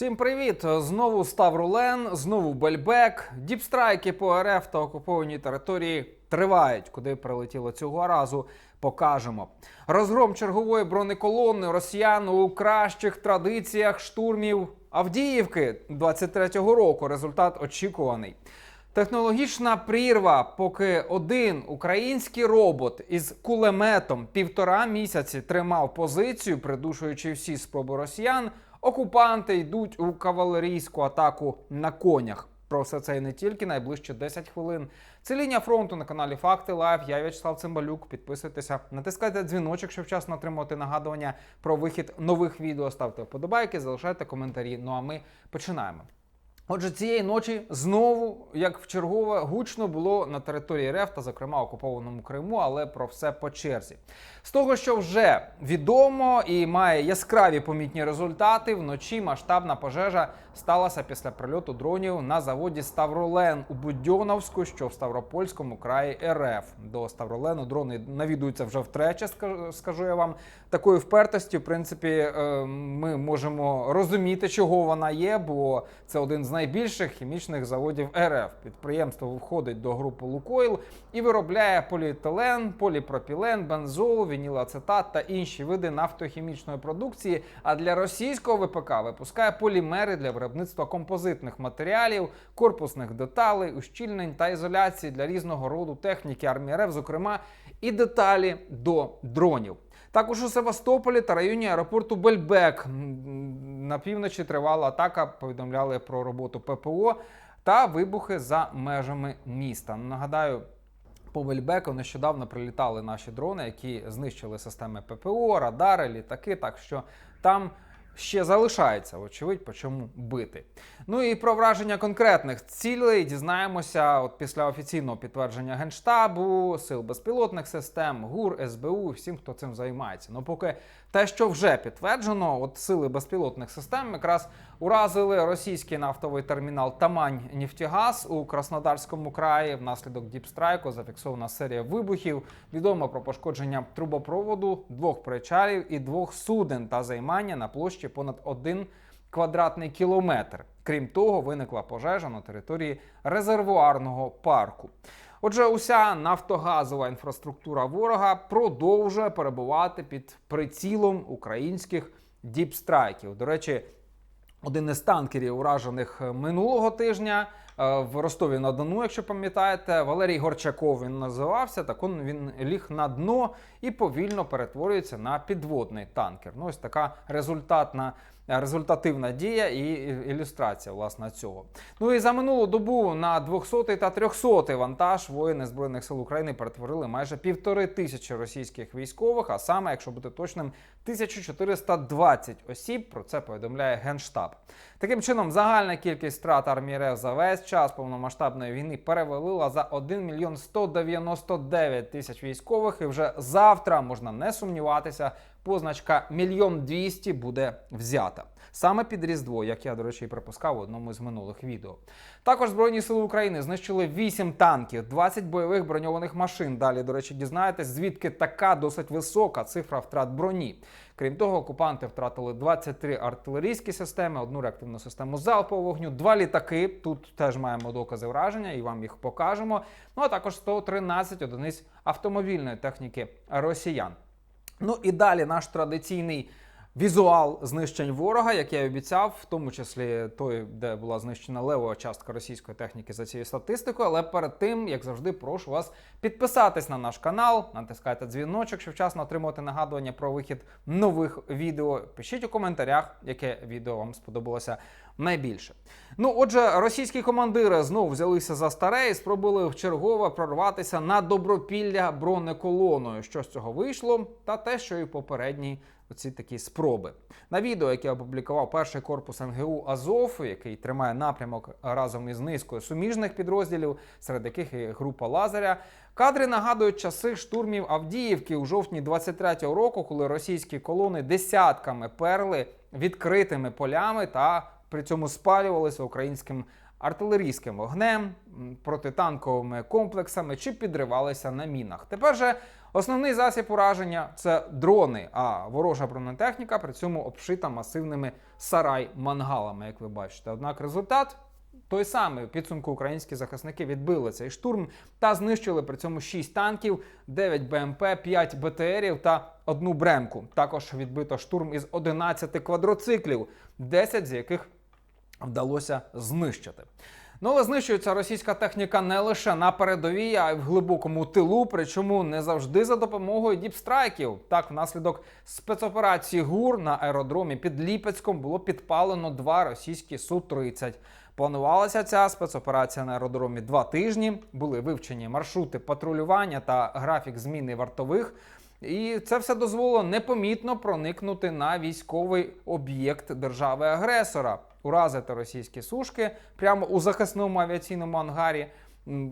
Всім привіт! Знову став Рулен, знову Бельбек. Діпстрайки по РФ та окупованій території тривають. Куди прилетіло цього разу, покажемо. Розгром чергової бронеколони росіян у кращих традиціях штурмів Авдіївки 23-го року. Результат очікуваний. Технологічна прірва, поки один український робот із кулеметом півтора місяці тримав позицію, придушуючи всі спроби росіян, окупанти йдуть у кавалерійську атаку на конях. Про все це і не тільки найближче 10 хвилин. Це лінія фронту на каналі Факти Лайв. Я В'ячеслав Цимбалюк. Підписуйтеся, натискайте дзвіночок, щоб вчасно отримувати нагадування про вихід нових відео. Ставте вподобайки, залишайте коментарі. Ну а ми починаємо. Отже, цієї ночі знову, як в чергове, гучно було на території РФ та, зокрема, окупованому Криму, але про все по черзі. З того, що вже відомо і має яскраві помітні результати, вночі масштабна пожежа сталася після прильоту дронів на заводі Ставролен у Будьоновську, що в Ставропольському краї РФ. До Ставролену дрони навідуються вже втрече, скажу- я вам. Такої впертості, в принципі, е, ми можемо розуміти, чого вона є, бо це один з найбільших хімічних заводів РФ. Підприємство входить до групи Лукойл і виробляє поліетилен, поліпропілен, бензол, вінілацетат та інші види нафтохімічної продукції. А для російського ВПК випускає полімери для виробництва композитних матеріалів, корпусних деталей, ущільнень та ізоляції для різного роду техніки армії РФ, зокрема і деталі до дронів. Також у Севастополі та районі аеропорту Бельбек на півночі тривала атака. Повідомляли про роботу ППО та вибухи за межами міста. Нагадаю. По Вельбеку нещодавно прилітали наші дрони, які знищили системи ППО, радари, літаки. Так що там ще залишається, вочевидь, по чому бити. Ну і про враження конкретних цілей дізнаємося от після офіційного підтвердження Генштабу, сил безпілотних систем, ГУР, СБУ, всім, хто цим займається. Ну, поки те, що вже підтверджено, от сили безпілотних систем якраз уразили російський нафтовий термінал Тамань Нефтігаз у Краснодарському краї. Внаслідок діпстрайку зафіксована серія вибухів. Відомо про пошкодження трубопроводу, двох причалів і двох суден та займання на площі понад один квадратний кілометр. Крім того, виникла пожежа на території резервуарного парку. Отже, уся нафтогазова інфраструктура ворога продовжує перебувати під прицілом українських діпстрайків. До речі, один із танкерів, уражених минулого тижня в Ростові на Дону, якщо пам'ятаєте, Валерій Горчаков він називався. Так он він ліг на дно і повільно перетворюється на підводний танкер. Ну, ось така результатна. Результативна дія і ілюстрація власне цього. Ну і за минулу добу на 200 та 300 вантаж воїни збройних сил України перетворили майже півтори тисячі російських військових. А саме, якщо бути точним, 1420 осіб. Про це повідомляє генштаб. Таким чином, загальна кількість втрат армії РФ за весь час повномасштабної війни перевалила за 1 мільйон 199 тисяч військових. І вже завтра можна не сумніватися. Позначка мільйон двісті буде взята саме під Різдво, як я, до речі, і припускав у одному з минулих відео. Також Збройні сили України знищили 8 танків, 20 бойових броньованих машин. Далі, до речі, дізнаєтесь, звідки така досить висока цифра втрат броні. Крім того, окупанти втратили 23 артилерійські системи, одну реактивну систему залпового вогню, два літаки. Тут теж маємо докази враження і вам їх покажемо. Ну а також 113 одиниць автомобільної техніки росіян. Ну і далі наш традиційний візуал знищень ворога, як я і обіцяв, в тому числі той, де була знищена левова частка російської техніки за цією статистикою. Але перед тим, як завжди, прошу вас підписатись на наш канал, натискайте дзвіночок, щоб вчасно отримувати нагадування про вихід нових відео. Пишіть у коментарях, яке відео вам сподобалося найбільше. Ну, отже, російські командири знову взялися за старе і спробували вчергове прорватися на добропілля бронеколоною. Що з цього вийшло, та те, що і попередні оці такі спроби. На відео, яке опублікував перший корпус НГУ Азов, який тримає напрямок разом із низкою суміжних підрозділів, серед яких і група Лазаря. Кадри нагадують часи штурмів Авдіївки у жовтні 23-го року, коли російські колони десятками перли відкритими полями та при цьому спалювалися українським артилерійським вогнем, протитанковими комплексами чи підривалися на мінах. Тепер же Основний засіб ураження це дрони, а ворожа бронетехніка при цьому обшита масивними сарай-мангалами, як ви бачите. Однак результат той самий. Підсумку українські захисники відбили цей штурм та знищили при цьому 6 танків, 9 БМП, 5 БТРів та одну бремку. Також відбито штурм із 11 квадроциклів, 10 з яких вдалося знищити. Ну, але знищується російська техніка не лише на передовій, а й в глибокому тилу, причому не завжди за допомогою діпстрайків. Так, внаслідок спецоперації ГУР на аеродромі під Ліпецьком було підпалено два російські Су-30. Планувалася ця спецоперація на аеродромі два тижні. Були вивчені маршрути патрулювання та графік зміни вартових. І це все дозволило непомітно проникнути на військовий об'єкт держави-агресора, уразити російські сушки прямо у захисному авіаційному ангарі.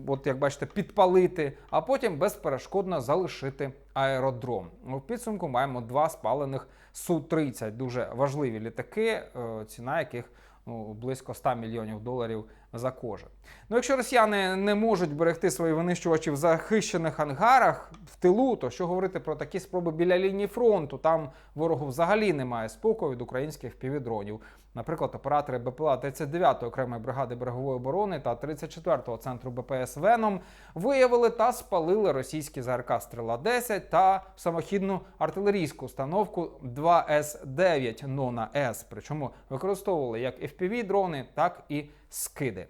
От як бачите, підпалити, а потім безперешкодно залишити аеродром. У підсумку маємо два спалених Су-30. Дуже важливі літаки, е, ціна яких ну, близько 100 мільйонів доларів за кожен. Ну, якщо росіяни не можуть берегти свої винищувачі в захищених ангарах в тилу, то що говорити про такі спроби біля лінії фронту? Там ворогу взагалі немає спокою від українських півдронів. Наприклад, оператори БПЛА 39-ї окремої бригади берегової оборони та 34-го центру БПС Веном виявили та спалили російські ЗРК Стріла 10 та самохідну артилерійську установку 2С9 Нона С. Причому використовували як FPV дрони, так і скиди.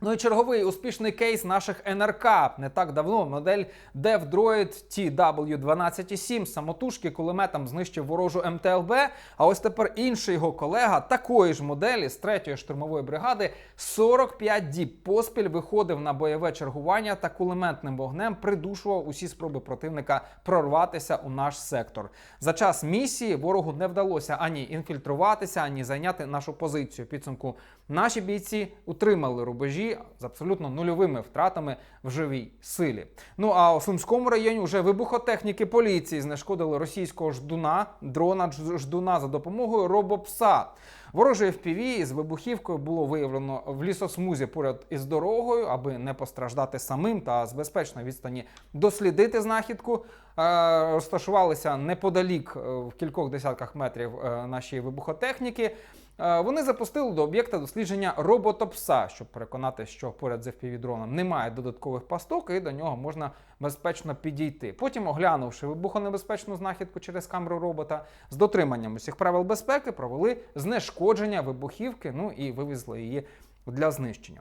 Ну і черговий успішний кейс наших НРК. Не так давно модель DevDroid TW127 самотужки кулеметом знищив ворожу МТЛБ. А ось тепер інший його колега такої ж моделі з 3-ї штурмової бригади 45 діб поспіль виходив на бойове чергування та кулеметним вогнем придушував усі спроби противника прорватися у наш сектор. За час місії ворогу не вдалося ані інфільтруватися, ані зайняти нашу позицію. Підсумку наші бійці утримали рубежі з абсолютно нульовими втратами в живій силі. Ну а у Сумському районі вже вибухотехніки поліції знешкодили російського ждуна, дрона ждуна за допомогою робопса. Ворожий FPV з вибухівкою було виявлено в лісосмузі поряд із дорогою, аби не постраждати самим та з безпечної відстані дослідити знахідку. Е, Розташувалися неподалік е, в кількох десятках метрів е, наші вибухотехніки. Е, Вони запустили до об'єкта дослідження роботопса, щоб переконати, що поряд з FPV-дроном немає додаткових пасток, і до нього можна безпечно підійти. Потім, оглянувши вибухонебезпечну знахідку через камеру робота, з дотриманням усіх правил безпеки провели знешкодження вибухівки, ну і вивезли її для знищення.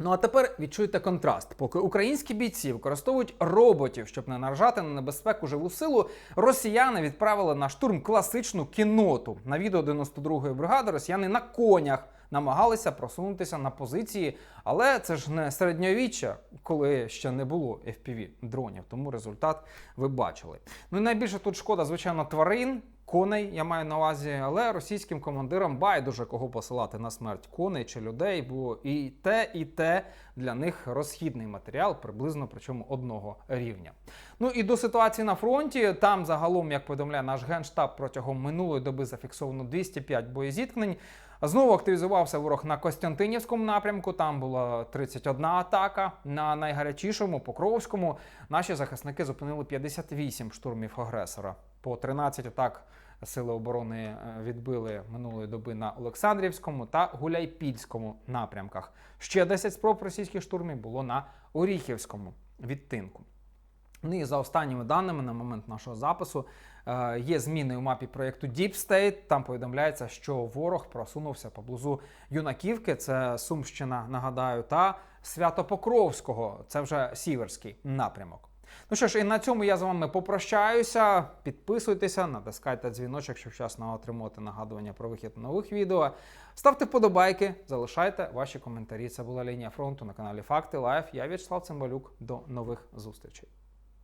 Ну а тепер відчуйте контраст. Поки українські бійці використовують роботів, щоб не наражати на небезпеку живу силу, росіяни відправили на штурм класичну кіноту. На відео 92-ї бригади росіяни на конях намагалися просунутися на позиції, але це ж не середньовіччя, коли ще не було fpv дронів. Тому результат ви бачили. Ну і найбільше тут шкода, звичайно, тварин. Коней я маю на увазі, але російським командирам байдуже кого посилати на смерть коней чи людей, бо і те, і те для них розхідний матеріал, приблизно причому одного рівня. Ну і до ситуації на фронті. Там загалом, як повідомляє наш генштаб, протягом минулої доби зафіксовано 205 боєзіткнень. Знову активізувався ворог на Костянтинівському напрямку. Там була 31 атака. На найгарячішому Покровському наші захисники зупинили 58 штурмів агресора. По 13 атак сили оборони е, відбили минулої доби на Олександрівському та Гуляйпільському напрямках. Ще 10 спроб російських штурмів було на Оріхівському відтинку. Ну і за останніми даними на момент нашого запису е, є зміни у мапі проєкту Deep State. Там повідомляється, що ворог просунувся поблизу Юнаківки, це Сумщина, нагадаю, та Святопокровського, це вже Сіверський напрямок. Ну що ж, і на цьому я з вами попрощаюся. Підписуйтеся, натискайте дзвіночок, щоб вчасно отримувати нагадування про вихід нових відео. Ставте вподобайки, залишайте ваші коментарі. Це була лінія фронту на каналі Факти Лайф. Я В'ячеслав Цимбалюк. До нових зустрічей.